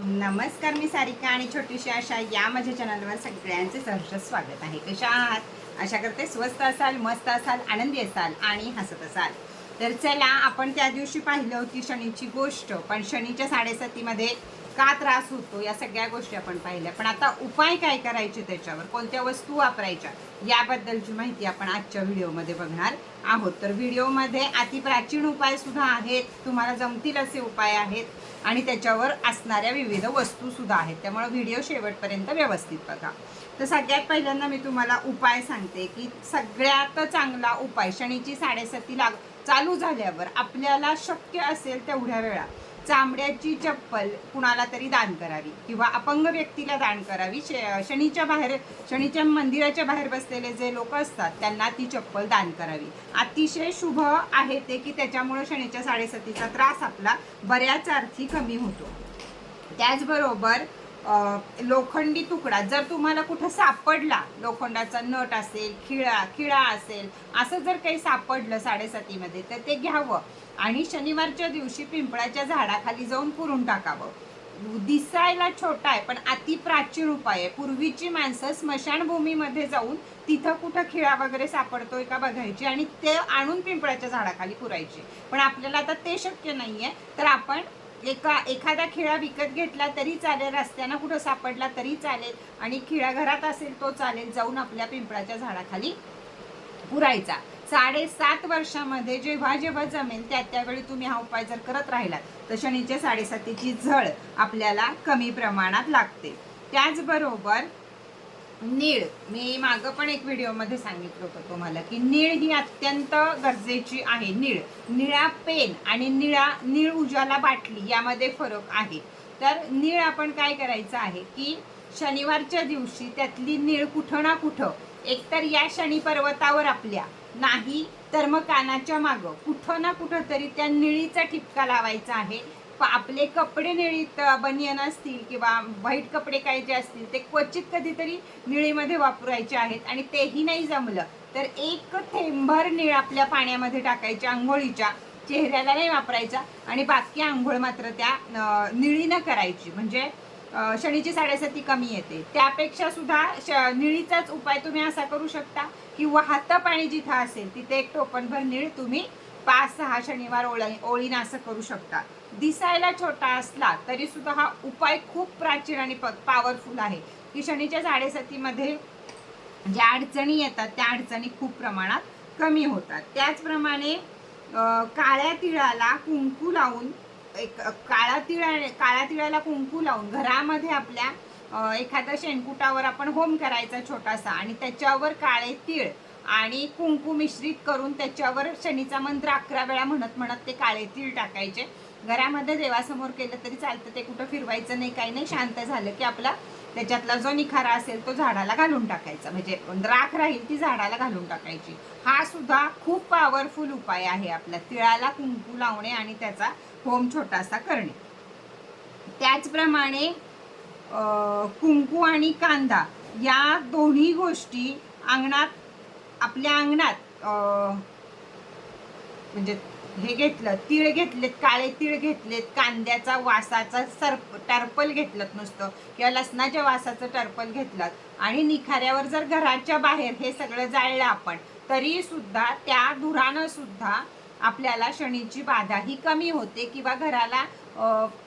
नमस्कार मी सारिका आणि छोटीशी आशा या माझ्या चॅनलवर सगळ्यांचे सहर्ष स्वागत आहे. कशा आहात? आशा करते स्वस्त असाल मस्त असाल आनंदी असाल आणि हसत असाल. तर चला आपण त्या दिवशी पाहिलं होती शनीची गोष्ट. पण शनीच्या साडेसातीमध्ये का त्रास होतो या सगळ्या गोष्टी आपण पाहिल्या. पण आता उपाय काय करायचे त्याच्यावर? कोणत्या वस्तू वापरायच्या? याबद्दलची माहिती आपण आजच्या व्हिडिओमध्ये बघणार आहोत. तर व्हिडिओमध्ये अति प्राचीन उपाय सुद्धा आहेत तुम्हाला जमतील असे उपाय आहेत आणि त्याच्यावर असणाऱ्या विविध वस्तू सुद्धा आहेत. त्यामुळे व्हिडिओ शेवटपर्यंत व्यवस्थित बघा. तर सगळ्यात पहिल्यांदा मी तुम्हाला उपाय सांगते की सगळ्यात चांगला उपाय शनीची साडेसाती लाग चालू झाल्यावर आपल्याला शक्य असेल तेवढ्या वेळा चामड्याची चप्पल कुणाला तरी दान करावी किंवा अपंग व्यक्तीला दान करावी. श- शनीच्या बाहेर शनीच्या मंदिराच्या बाहेर बसलेले जे लोक असतात त्यांना ती चप्पल दान करावी. अतिशय शुभ आहे ते की त्याच्यामुळं शनीच्या साडेसातीचा त्रास आपला बऱ्याच अर्थी कमी होतो. त्याचबरोबर लोखंडी तुकडा. जर तुम्हाला कुठं सापडला लोखंडाचा नट असेल खिळा खिळा असेल असं जर काही सापडलं साडेसातीमध्ये तर ते घ्यावं. आणि शनिवारच्या दिवशी पिंपळाच्या झाडाखाली जाऊन पुरून टाकावं. दिसायला छोटा आहे पण अति प्राचीन उपाय आहे. पूर्वीची माणसं स्मशानभूमीमध्ये जाऊन तिथं कुठं खिळा वगैरे सापडतोय का बघायची आणि ते आणून पिंपळाच्या झाडाखाली पुरायचे. पण आपल्याला आता ते शक्य नाहीये. तर आपण एका एखादा खिळा विकत घेतला तरी चालेल रस्त्यानं कुठं सापडला तरी चालेल आणि खिळा घरात असेल तो चालेल जाऊन आपल्या पिंपळाच्या झाडाखाली पुरायचा. साडेसात वर्षामध्ये जेव्हा जेव्हा जमेल त्या त्यावेळी तुम्ही हा उपाय जर करत राहिलात तर शनीच्या साडेसातीची झळ आपल्याला कमी प्रमाणात लागते. त्याचबरोबर नीळ. मी मागं पण एक व्हिडिओमध्ये सांगितलं होतं तुम्हाला की नीळ ही अत्यंत गरजेची आहे. नीळ. निळा पेन आणि निळा नीळ उजाला बाटली यामध्ये फरक आहे. तर नीळ आपण काय करायचं आहे की शनिवारच्या दिवशी त्यातली नीळ कुठं ना कुठं एकतर या शनी पर्वतावर आपल्या नाही तर मग कानाच्या मागं कुठं ना कुठं तरी त्या निळीचा ठिपका लावायचा आहे. आपले कपडे निळीत बनियन असतील किंवा व्हाईट कपडे काय जे असतील ते क्वचित कधीतरी निळीमध्ये वापरायचे आहेत आणि तेही नाही जमलं तर एक थेंबर निळ आपल्या पाण्यामध्ये टाकायच्या आंघोळीच्या चेहऱ्याला नाही वापरायचा आणि बाकी आंघोळ मात्र त्या निळीनं करायची. म्हणजे शनीची साडेसाती कमी येते. त्यापेक्षा सुद्धा श निळीचाच उपाय तुम्ही असा करू शकता किंवा हातपाणी जिथं असेल तिथे एक टोपणभर निळ तुम्ही पाच सहा शनिवार ओळ ओळीनं असं करू शकता. दिसायला छोटा असला तरी सुद्धा हा उपाय खूप प्राचीन आणि पॉवरफुल आहे. की शनीच्या साडेसातीमध्ये ज्या अडचणी येतात त्या अडचणी खूप प्रमाणात कमी होतात. त्याचप्रमाणे काळ्या तिळाला कुंकू लावून एक काळा तिळा काळ्या तिळाला कुंकू लावून घरामध्ये आपल्या एखाद्या शेणकुटावर आपण होम करायचा छोटासा आणि त्याच्यावर काळे तीळ आणि कुंकू मिश्रित करून त्याच्यावर शनीचा मंत्र अकरा वेळा म्हणत म्हणत ते काळे तीळ टाकायचे. घरामध्ये देवासमोर केलं तरी चालतं ते कुठं फिरवायचं नाही काही नाही. शांत झालं की आपला त्याच्यातला जो निखारा असेल तो झाडाला घालून टाकायचा. म्हणजे राख राहील ती झाडाला घालून टाकायची. हा सुद्धा खूप पॉवरफुल उपाय आहे आपला. तिळाला कुंकू लावणे आणि त्याचा होम छोटासा करणे. त्याचप्रमाणे कुंकू आणि कांदा या दोन्ही गोष्टी अंगणात आपल्या अंगणात म्हणजे हे घेतलं तीळ घेतलेत काळे तीळ घेतलेत कांद्याचा वासाचा सर्प टर्पल घेतलं नुसतं. किंवा लसणाच्या वासाचं टर्पल घेतलं आणि निखाऱ्यावर जर घराच्या बाहेर हे सगळं जाळलं आपण तरी सुद्धा त्या धुरानं सुद्धा आपल्याला शनीची बाधा ही कमी होते किंवा घराला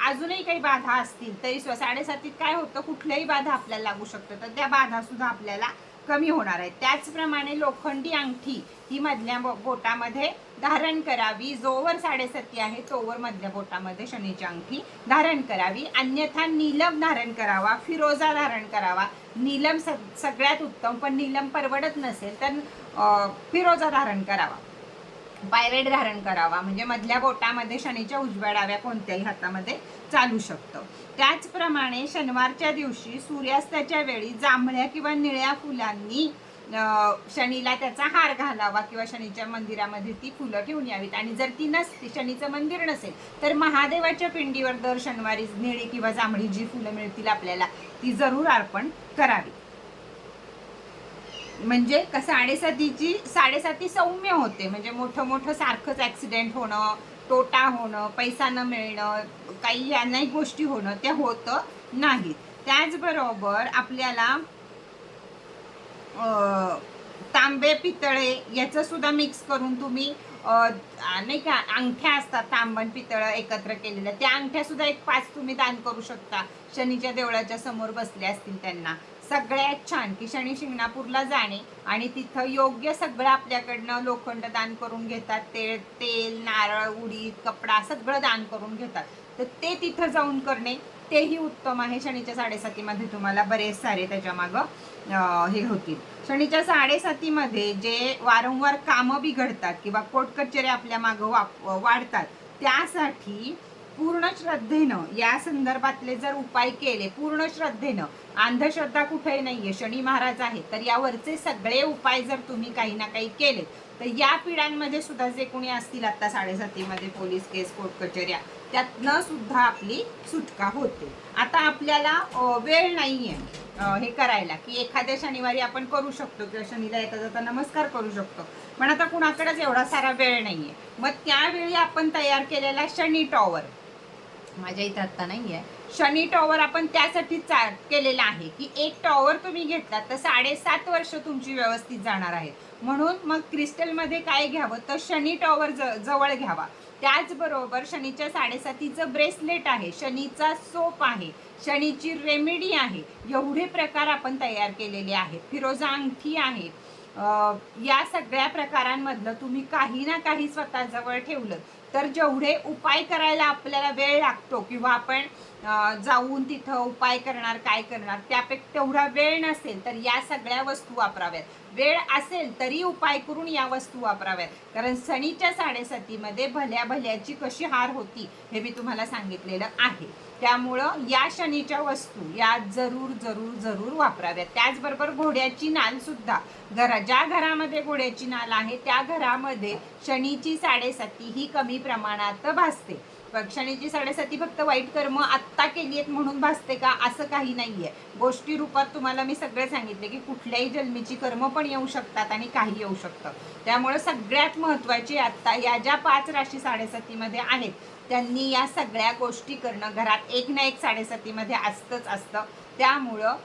अजूनही काही बाधा असतील तरी सुद्धा साडेसातीत काय होतं? कुठल्याही बाधा आपल्याला लागू शकतं तर त्या बाधा सुद्धा आपल्याला कमी होणार आहे. त्याचप्रमाणे लोखंडी अंगठी ही मधल्या बो- बोटामध्ये धारण करावी. जोवर साडेसती आहे तोवर मधल्या बोटामध्ये शनीची अंगठी धारण करावी. अन्यथा नीलम धारण करावा फिरोजा धारण करावा. नीलम सग- सगळ्यात उत्तम पण नीलम परवडत नसेल तर फिरोजा धारण करावा. पायरेट धारण करावा. म्हणजे मधल्या बोटामध्ये शनीच्या उजव्या डाव्या कोणत्याही हातामध्ये चालू शकतं. त्याचप्रमाणे शनिवारच्या दिवशी सूर्यास्ताच्या वेळी जांभळ्या किंवा निळ्या फुलांनी शनीला त्याचा हार घालावा किंवा शनीच्या मंदिरामध्ये ती फुलं ठेवून यावीत. आणि जर ती नसती शनीचं मंदिर नसेल तर महादेवाच्या पिंडीवर दर शनिवारी निळी किंवा जांभळी जी फुलं मिळतील आपल्याला ती जरूर अर्पण करावी. म्हणजे का साडेसातीची साडेसाती सौम्य होते. म्हणजे मोठं मोठं सारखंच ॲक्सिडेंट होणं तोटा होणं पैसा न मिळणं काही यांनाही गोष्टी होणं ते होतं नाही. त्याचबरोबर आपल्याला तांबे पितळे याचं सुद्धा मिक्स करून तुम्ही नाही का अंगठ्या असतात तांबण पितळ एकत्र केलेल्या. त्या अंगठ्या सुद्धा एक पाच तुम्ही दान करू शकता. शनीच्या देवळाच्या समोर बसले असतील त्यांना. सगळ्यात छान. की शनी शिंगणापूरला जाणे आणि तिथं योग्य सगळं आपल्याकडनं लोखंड दान करून घेतात. ते तेल नारळ उडीद कपडा सगळं दान करून घेतात. तर ते तिथं जाऊन करणे तेही उत्तम आहे. शनीच्या साडेसातीमध्ये तुम्हाला बरेच सारे त्याच्यामागं हे होतील. शनीच्या साडेसातीमध्ये जे वारंवार कामं बिघडतात किंवा कोटकचेरे आपल्या मागं वाप वाढतात त्यासाठी पूर्ण श्रद्धेनं या संदर्भातले जर उपाय केले पूर्ण श्रद्धेनं अंधश्रद्धा कुठेही नाहीये शनी महाराज आहेत तर यावरचे सगळे उपाय जर तुम्ही काही ना काही केले तर या पिढ्यांमध्ये सुद्धा जे कोणी असतील आता साडेसातीमध्ये पोलीस केस कोर्ट कचेऱ्या त्यातनं सुद्धा आपली सुटका होते. आता आपल्याला वेळ नाहीये हे करायला की एखाद्या शनिवारी आपण करू शकतो किंवा शनीला येता जाता नमस्कार करू शकतो. पण आता कुणाकडेच एवढा सारा वेळ नाहीये. मग त्यावेळी आपण तयार केलेला शनी टॉवर माझ्या इथं आत्ता नाही आहे शनी टॉवर आपण त्यासाठी चा केलेला आहे की एक टॉवर तुम्ही घेतलात तर साडेसात वर्ष तुमची व्यवस्थित जाणार आहे. म्हणून मग क्रिस्टलमध्ये काय घ्यावं? तर शनी टॉवर ज जवळ घ्यावा. त्याचबरोबर शनीच्या साडेसातीचं ब्रेसलेट आहे. शनीचा सोप आहे. शनीची रेमेडी आहे. एवढे प्रकार आपण तयार केलेले आहेत. फिरोजा अंगठी आहे. या सगळ्या प्रकारांमधलं तुम्ही काही ना काही स्वतःजवळ ठेवलं. तर जेवढे उपाय करायला आपल्याला वेळ लागतो किंवा आपण जाऊन तिथं उपाय करणार काय करणार त्यापेक्षा तेवढा वेळ नसेल तर या सगळ्या वस्तू वापराव्यात. वेळ असेल तरी उपाय करून या वस्तू वापराव्यात. कारण सणीच्या साडेसातीमध्ये भल्या भल्याची कशी हार होती हे मी तुम्हाला सांगितलेलं आहे. त्यामुळं या शनीच्या वस्तू या जरूर जरूर जरूर वापराव्यात. त्याचबरोबर घोड्याची नाल सुद्धा. घरा ज्या घरामध्ये घोड्याची नाल आहे त्या घरामध्ये शनीची साडेसाती ही कमी प्रमाणात भासते. पण शनीची साडेसाती फक्त वाईट कर्म आत्ता केली आहेत म्हणून भासते का? असं काही नाहीये. गोष्टी रूपात तुम्हाला मी सगळे सांगितले की कुठल्याही जन्मीची कर्म पण येऊ शकतात आणि काही येऊ शकतं. त्यामुळे सगळ्यात महत्त्वाची आत्ता या ज्या पाच राशी साडेसातीमध्ये आहेत त्यांनी या सगळ्या गोष्टी करणं घरात एक ना एक साडेसातीमध्ये असतंच असतं. त्यामुळं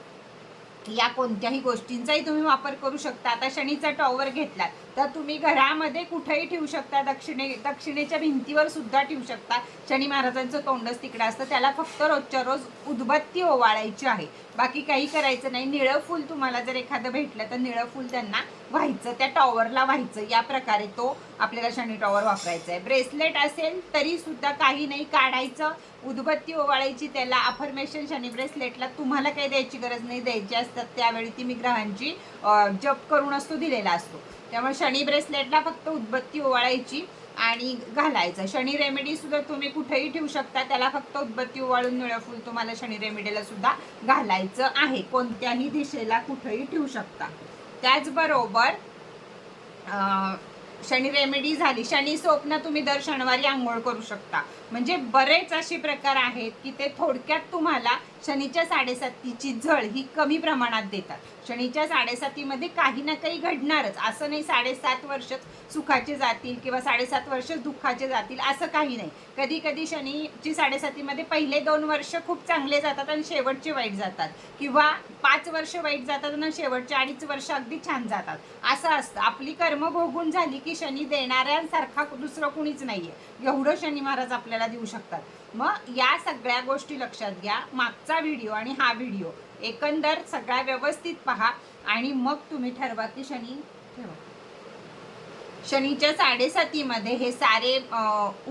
या कोणत्याही गोष्टींचाही तुम्ही वापर करू शकता. आता शनीचा टॉवर घेतलात तर तुम्ही घरामध्ये कुठेही ठेवू शकता. दक्षिणे दक्षिणेच्या भिंतीवर सुद्धा ठेवू शकता. शनी महाराजांचं तोंडच तिकडं असतं. त्याला फक्त रोजच्या रोज उदबत्ती ओवाळायची आहे. बाकी काही करायचं नाही. निळं फूल तुम्हाला जर एखादं भेटलं तर निळं फूल त्यांना व्हायचं त्या टॉवरला व्हायचं. या प्रकारे तो आपल्याला शनी टॉवर वापरायचा आहे ब्रेसलेट असेल तरी सुद्धा काही नाही काढायचं. उदबत्ती ओवाळायची त्याला अफर्मेशन शनी ब्रेसलेटला तुम्हाला काही द्यायची गरज नाही. द्यायची असतात त्यावेळी ती मी ग्रहांची जप करून असतो दिलेला असतो. त्यामुळे शनी ब्रेसलेटला फक्त उदबत्ती ओवाळायची आणि घालायचं. शनी रेमेडी सुद्धा तुम्ही कुठेही ठेवू शकता. त्याला फक्त उदबत्ती ओवाळून निळफूल तुम्हाला शनी रेमेडीला सुद्धा घालायचं आहे. कोणत्याही दिशेला कुठेही ठेवू शकता. त्याचबरोबर शनी रेमेडी झाली. शनी स्वप्न तुम्ही दर शनिवारी आंघोळ करू शकता. म्हणजे बरेच असे प्रकार आहेत की ते थोडक्यात तुम्हाला शनीच्या साडेसातीची झळ ही कमी प्रमाणात देतात. शनीच्या साडेसातीमध्ये काही ना काही घडणारच. असं नाही साडेसात वर्ष सुखाचे जातील किंवा साडेसात वर्ष दुःखाचे जातील असं काही नाही. कधी कधी शनीची साडेसातीमध्ये पहिले दोन वर्ष खूप चांगले जातात आणि शेवटचे वाईट जातात. किंवा पाच वर्ष वाईट जातात आणि शेवटचे अडीच वर्ष अगदी छान जातात. असं असतं. आपली कर्म भोगून झाली की शनी देणाऱ्यांसारखा दुसरं कुणीच नाहीये. एवढं शनी महाराज आपल्याला देऊ शकतात. मग या सगळ्या गोष्टी लक्षात घ्या. मागचा व्हिडिओ आणि हा व्हिडिओ एकंदर सगळ्या व्यवस्थित पहा आणि मग तुम्ही ठरवा की शनी ठेवा शनीच्या साडेसातीमध्ये हे सारे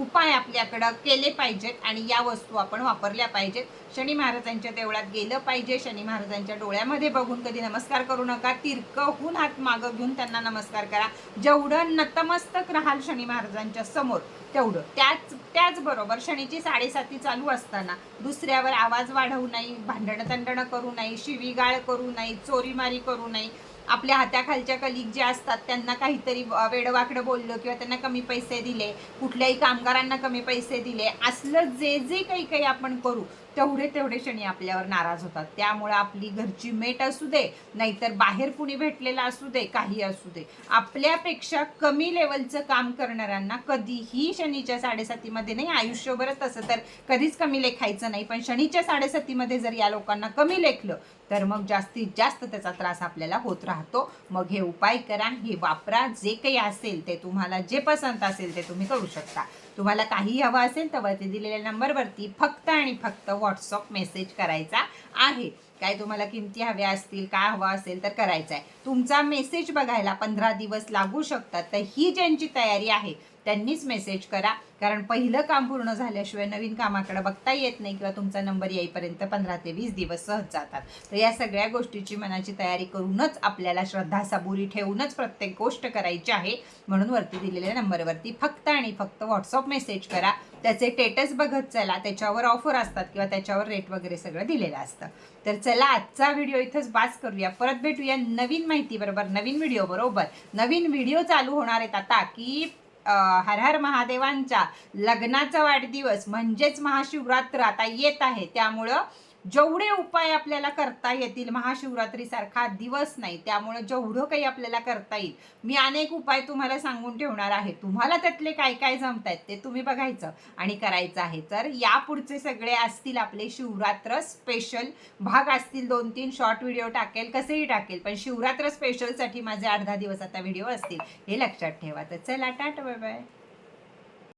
उपाय आपल्याकडं केले पाहिजेत आणि या वस्तू आपण वापरल्या पाहिजेत. शनी महाराजांच्या देवळात गेलं पाहिजे शनी महाराजांच्या डोळ्यामध्ये बघून कधी नमस्कार करू नका तिरकहून हात मागं घेऊन त्यांना नमस्कार करा. जेवढं नतमस्तक राहाल शनी महाराजांच्या समोर तेवढं. त्याच त्याचबरोबर शनीची साडेसाती चालू असताना दुसऱ्यावर आवाज वाढवू नये भांडणं तंडणं करू नये शिवीगाळ करू नये चोरीमारी करू नये आपल्या हाताखालच्या कलिक जे असतात त्यांना काहीतरी वेडवाकडं बोललं किंवा त्यांना कमी पैसे दिले कुठल्याही कामगारांना कमी पैसे दिले असलं जे जे काही काही आपण करू तेवढे तेवढे शनी आपल्यावर नाराज होतात. त्यामुळे आपली घरची मेट असू दे नाहीतर बाहेर कुणी भेटलेला असू दे काही असू दे. आपल्यापेक्षा कमी लेवलचं काम करणाऱ्यांना कधीही शनीच्या साडेसातीमध्ये नाही आयुष्यभरच तसं तर कधीच कमी लेखायचं नाही. पण शनीच्या साडेसातीमध्ये जर या लोकांना कमी लेखलं तर मग जास्तीत जास्त त्याचा त्रास आपल्याला होत राहतो. मग हे उपाय करा हे वापरा. जे काही असेल ते तुम्हाला जे पसंत असेल ते तुम्ही करू शकता. तुम्हाला काही हवं असेल तर वरती दिलेल्या नंबरवरती फक्त आणि फक्त व्हॉट्सअप मेसेज करायचा आहे. काय तुम्हाला किमती हव्या असतील काय हवं असेल तर करायचं आहे तुमचा मेसेज बघायला पंधरा दिवस लागू शकतात. तर ही ज्यांची तयारी आहे त्यांनीच मेसेज करा. कारण पहिलं काम पूर्ण झाल्याशिवाय नवीन कामाकडे बघता येत नाही किंवा तुमचा नंबर येईपर्यंत पंधरा ते वीस दिवस सहज जातात. तर या सगळ्या गोष्टीची मनाची तयारी करूनच आपल्याला श्रद्धा सबुरी ठेवूनच प्रत्येक गोष्ट करायची आहे. म्हणून वरती दिलेल्या नंबरवरती फक्त आणि फक्त व्हॉट्सअप मेसेज करा. त्याचे स्टेटस बघत चला. त्याच्यावर ऑफर असतात किंवा त्याच्यावर रेट वगैरे सगळं दिलेलं असतं. तर चला आजचा व्हिडिओ इथंच बास करूया. परत भेटूया नवीन माहितीबरोबर नवीन व्हिडिओ बरोबर. नवीन व्हिडिओ चालू होणार आहेत आता की हर हर महादेवांच्या लग्नाचा वाढदिवस म्हणजेच महाशिवरात्र आता येत आहे. त्यामुळं जेवढे उपाय आपल्याला करता येतील महाशिवरात्रीसारखा दिवस नाही त्यामुळं जेवढं काही आपल्याला करता येईल मी अनेक उपाय तुम्हाला सांगून ठेवणार आहे. तुम्हाला त्यातले काय काय जमत आहेत ते तुम्ही बघायचं आणि करायचं आहे. तर यापुढचे सगळे असतील आपले शिवरात्र स्पेशल भाग असतील दोन तीन शॉर्ट व्हिडिओ टाकेल कसेही टाकेल पण शिवरात्र स्पेशलसाठी माझे अर्धा दिवस आता व्हिडिओ असतील हे लक्षात ठेवा. तर चला टाटा बाय बाय